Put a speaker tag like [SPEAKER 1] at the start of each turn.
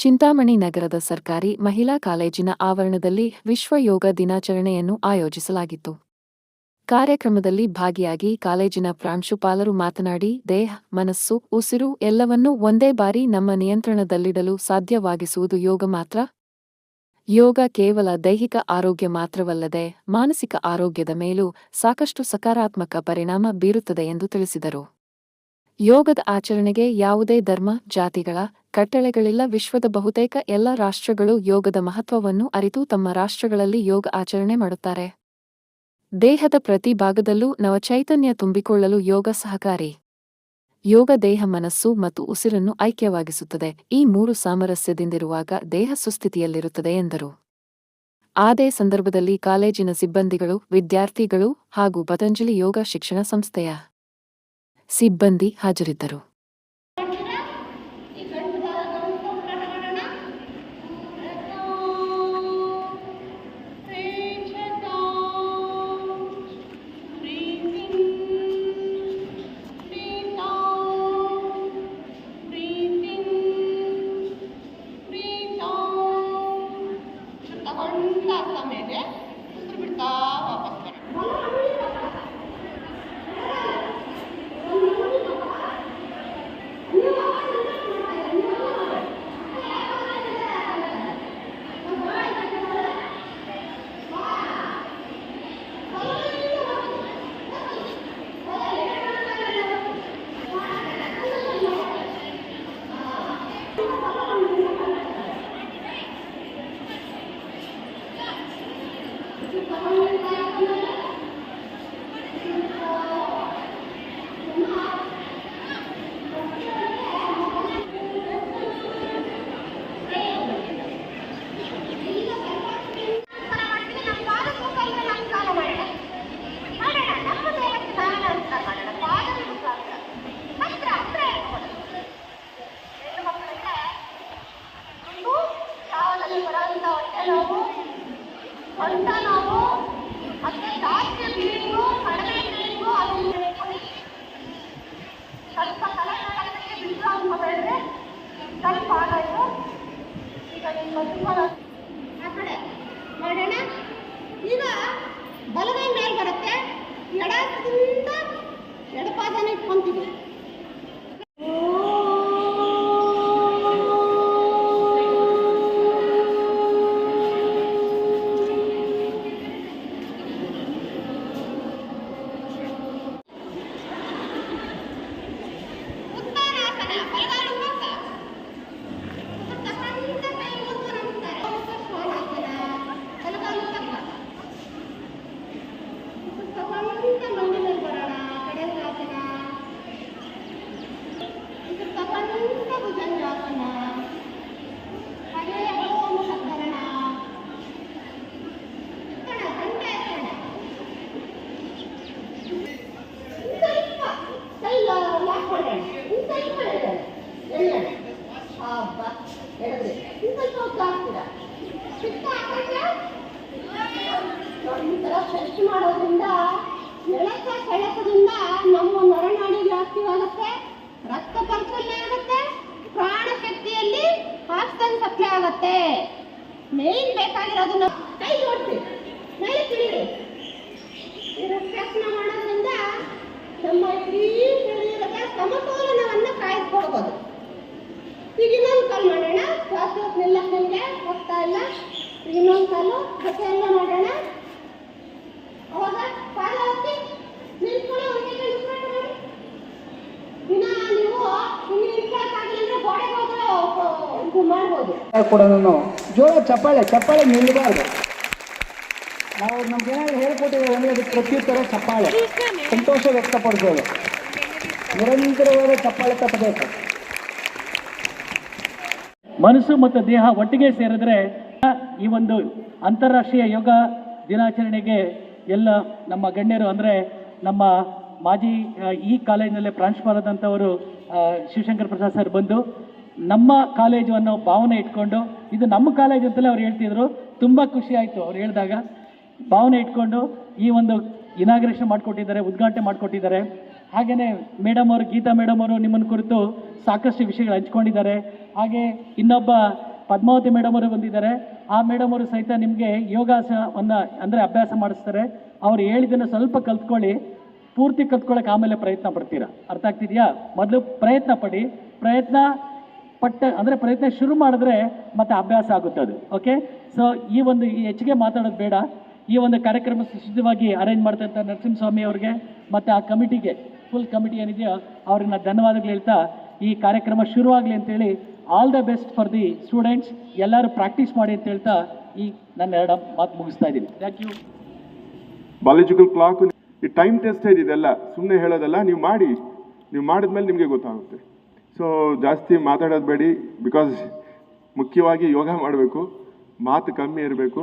[SPEAKER 1] ಚಿಂತಾಮಣಿ ನಗರದ ಸರ್ಕಾರಿ ಮಹಿಳಾ ಕಾಲೇಜಿನ ಆವರಣದಲ್ಲಿ ವಿಶ್ವ ಯೋಗ ದಿನಾಚರಣೆಯನ್ನು ಆಯೋಜಿಸಲಾಗಿತ್ತು. ಕಾರ್ಯಕ್ರಮದಲ್ಲಿ ಭಾಗಿಯಾಗಿ ಕಾಲೇಜಿನ ಪ್ರಾಂಶುಪಾಲರು ಮಾತನಾಡಿ, ದೇಹ, ಮನಸ್ಸು, ಉಸಿರು ಎಲ್ಲವನ್ನೂ ಒಂದೇ ಬಾರಿ ನಮ್ಮ ನಿಯಂತ್ರಣದಲ್ಲಿಡಲು ಸಾಧ್ಯವಾಗಿಸುವುದು ಯೋಗ ಮಾತ್ರ. ಯೋಗ ಕೇವಲ ದೈಹಿಕ ಆರೋಗ್ಯ ಮಾತ್ರವಲ್ಲದೆ ಮಾನಸಿಕ ಆರೋಗ್ಯದ ಮೇಲೂ ಸಾಕಷ್ಟು ಸಕಾರಾತ್ಮಕ ಪರಿಣಾಮ ಬೀರುತ್ತದೆ ಎಂದು ತಿಳಿಸಿದರು. ಯೋಗದ ಆಚರಣೆಗೆ ಯಾವುದೇ ಧರ್ಮ, ಜಾತಿಗಳ ಕಟ್ಟಳೆಗಳಿಲ್ಲ ವಿಶ್ವದ ಬಹುತೇಕ ಎಲ್ಲ ರಾಷ್ಟ್ರಗಳು ಯೋಗದ ಮಹತ್ವವನ್ನು ಅರಿತು ತಮ್ಮ ರಾಷ್ಟ್ರಗಳಲ್ಲಿ ಯೋಗ ಆಚರಣೆ ಮಾಡುತ್ತಾರೆ. ದೇಹದ ಪ್ರತಿ ಭಾಗದಲ್ಲೂ ನವಚೈತನ್ಯ ತುಂಬಿಕೊಳ್ಳಲು ಯೋಗ ಸಹಕಾರಿ. ಯೋಗ ದೇಹ ಮನಸ್ಸು ಮತ್ತು ಉಸಿರನ್ನು ಐಕ್ಯವಾಗಿಸುತ್ತದೆ. ಈ ಮೂರು ಸಾಮರಸ್ಯದಿಂದಿರುವಾಗ ದೇಹ ಸುಸ್ಥಿತಿಯಲ್ಲಿರುತ್ತದೆ ಎಂದರು. ಅದೇ ಸಂದರ್ಭದಲ್ಲಿ ಕಾಲೇಜಿನ ಸಿಬ್ಬಂದಿಗಳು, ವಿದ್ಯಾರ್ಥಿಗಳು ಹಾಗೂ ಪತಂಜಲಿ ಯೋಗ ಶಿಕ್ಷಣ ಸಂಸ್ಥೆಯ ಸಿಬ್ಬಂದಿ ಹಾಜರಿದ್ದರು.
[SPEAKER 2] ಅಂತ ಸ್ಟ್ರೆಚ್ ಮಾಡೋದ್ರಿಂದ ಎಳಕ ಸೆಳೆತದಿಂದ ನಮ್ಮ ನರನಾಡಿಗೆ ಆಕ್ಟಿವ್ ಆಗುತ್ತೆ ರಕ್ತ ಪರಿಚಲನೆ ಆಗುತ್ತೆ ಪ್ರಾಣ ಶಕ್ತಿಯಲ್ಲಿ ಆಕ್ಸಿಜನ್ ಸಪ್ಲೈ ಆಗುತ್ತೆ ಮೇನ್ ಬೇಕಾಗಿರೋದು ಕೈ ಜೋಡಿಸಿ ಮೇಲೆ ತಿಳಿ ಮಾಡೋದ್ರಿಂದ ನಮ್ಮ ಇಡೀ ಶರೀರದ ಸಮತೋಲನವನ್ನು ಕಾಯ್ದುಕೊಳ್ಬೋದು ಈಗ ಇನ್ನೊಂದು ಕಾಲು ಮಾಡೋಣ. ಶ್ವಾಸ ನಿಲ್ಲಕ್ಕೆ ನಿಮಗೆ ಹೋಗ್ತಾ ಇಲ್ಲ. ಇನ್ನೊಂದು ಕಾಲು ಜೊತೆ ಎಲ್ಲ ಮಾಡೋಣ. ಅವಾಗ ಕಾಲ ಹಾಕಿ ನಿಂತ್ಕೊಳ್ಳಿ ದಿನ ನೀವು ಇಲ್ಲಿ ಇರ್ಬೇಕಾಗಿಲ್ಲ ಗೋಡೆಗೆ ಹೋದ್ರೆ ಇದು ಮಾಡ್ಬೋದು.
[SPEAKER 3] ಕೂಡ ಜೋರ ಚಪ್ಪಾಳೆ ಚಪ್ಪಾಳೆ ನಿಲ್ಲಬಾರ್ದು. ನಾವು ನಮ್ಗೆ ಹೇಳ್ಕೊಟ್ಟಿದ್ರೆ ಅಂದರೆ ಅದಕ್ಕೆ ಪ್ರತ್ಯುತ್ತರ ಚಪ್ಪಾಳೆ. ಸಂತೋಷ ವ್ಯಕ್ತಪಡಿಸೋದು. ನಿರಂತರವಾದ ಚಪ್ಪಾಳೆ ತಪ್ಪಬೇಕು.
[SPEAKER 4] ಮನಸ್ಸು ಮತ್ತು ದೇಹ ಒಟ್ಟಿಗೆ ಸೇರಿದ್ರೆ ಈ ಒಂದು ಅಂತಾರಾಷ್ಟ್ರೀಯ ಯೋಗ ದಿನಾಚರಣೆಗೆ ಎಲ್ಲ ನಮ್ಮ ಗಣ್ಯರು ಅಂದರೆ ನಮ್ಮ ಮಾಜಿ ಈ ಕಾಲೇಜಿನಲ್ಲೇ ಪ್ರಾಂಶುಪಾಲದಂಥವರು ಶಿವಶಂಕರ್ ಪ್ರಸಾದ್ ಸರ್ ಬಂದು ನಮ್ಮ ಕಾಲೇಜು ಅನ್ನೋ ಭಾವನೆ ಇಟ್ಕೊಂಡು, ಇದು ನಮ್ಮ ಕಾಲೇಜ್ ಅಂತಲೇ ಅವ್ರು ಹೇಳ್ತಿದ್ರು. ತುಂಬ ಖುಷಿ ಆಯಿತು ಅವ್ರು ಹೇಳಿದಾಗ. ಭಾವನೆ ಇಟ್ಕೊಂಡು ಈ ಒಂದು ಇನಾಗ್ರೇಷನ್ ಮಾಡಿಕೊಟ್ಟಿದ್ದಾರೆ, ಉದ್ಘಾಟನೆ ಮಾಡಿಕೊಟ್ಟಿದ್ದಾರೆ. ಹಾಗೆಯೇ ಮೇಡಮ್ ಅವರು, ಗೀತಾ ಮೇಡಮ್ ಅವರು ನಿಮ್ಮನ್ನು ಕುರಿತು ಸಾಕಷ್ಟು ವಿಷಯಗಳು ಹಂಚ್ಕೊಂಡಿದ್ದಾರೆ. ಹಾಗೆ ಇನ್ನೊಬ್ಬ ಪದ್ಮಾವತಿ ಮೇಡಮ್ ಅವರು ಬಂದಿದ್ದಾರೆ. ಆ ಮೇಡಮ್ ಅವರು ಸಹಿತ ನಿಮಗೆ ಯೋಗಾಸನವನ್ನು ಅಂದರೆ ಅಭ್ಯಾಸ ಮಾಡಿಸ್ತಾರೆ. ಅವ್ರು ಹೇಳಿದ್ದನ್ನು ಸ್ವಲ್ಪ ಕಲ್ತ್ಕೊಳ್ಳಿ, ಪೂರ್ತಿ ಕಲ್ತ್ಕೊಳ್ಳೋಕೆ ಆಮೇಲೆ ಪ್ರಯತ್ನ ಪಡ್ತೀರಾ? ಅರ್ಥ ಆಗ್ತಿದೆಯಾ? ಮೊದಲು ಪ್ರಯತ್ನ ಪಡಿ. ಪ್ರಯತ್ನ ಪಟ್ಟ ಅಂದರೆ ಪ್ರಯತ್ನ ಶುರು ಮಾಡಿದ್ರೆ ಮತ್ತೆ ಅಭ್ಯಾಸ ಆಗುತ್ತೆ ಓಕೆ ಸೊ ಈ ಒಂದು ಹೆಚ್ಚಿಗೆ ಮಾತಾಡೋದು ಬೇಡ. ಈ ಒಂದು ಕಾರ್ಯಕ್ರಮ ಸುಸಿದ್ಧವಾಗಿ ಅರೇಂಜ್ ಮಾಡ್ತಂಥ ನರಸಿಂಹಸ್ವಾಮಿ ಅವರಿಗೆ ಮತ್ತು ಆ ಕಮಿಟಿಗೆ ಫುಲ್ ಕಮಿಟಿ ಏನಿದೆಯೋ ಅವ್ರಿಗೆ ನಾನು ಧನ್ಯವಾದಗಳು ಹೇಳ್ತಾ ಈ ಕಾರ್ಯಕ್ರಮ ಶುರುವಾಗಲಿ ಅಂತೇಳಿ all the best for the students ಎಲ್ಲರೂ ಪ್ರಾಕ್ಟೀಸ್ ಮಾಡಿ ಅಂತ ಹೇಳ್ತಾ ಈ ನನ್ನ ಎರಡು ಮಾತು ಮುಗಿಸ್ತಾ ಇದ್ದೀನಿ. ಥ್ಯಾಂಕ್ ಯು
[SPEAKER 5] ಬಾಲಜಿಕಲ್ ಕ್ಲಾಕ್ ಈ ಟೈಮ್ ಟೆಸ್ಟೆಡ್ ಇದೆಲ್ಲ ಸುಮ್ಮನೆ ಹೇಳೋದಲ್ಲ, ನೀವು ಮಾಡಿ, ನೀವು ಮಾಡಿದ್ಮೇಲೆ ನಿಮಗೆ ಗೊತ್ತಾಗುತ್ತೆ. ಸೊ ಜಾಸ್ತಿ ಮಾತಾಡೋದು ಬೇಡಿ ಬಿಕಾಸ್ ಮುಖ್ಯವಾಗಿ ಯೋಗ ಮಾಡಬೇಕು, ಮಾತು ಕಮ್ಮಿ ಇರಬೇಕು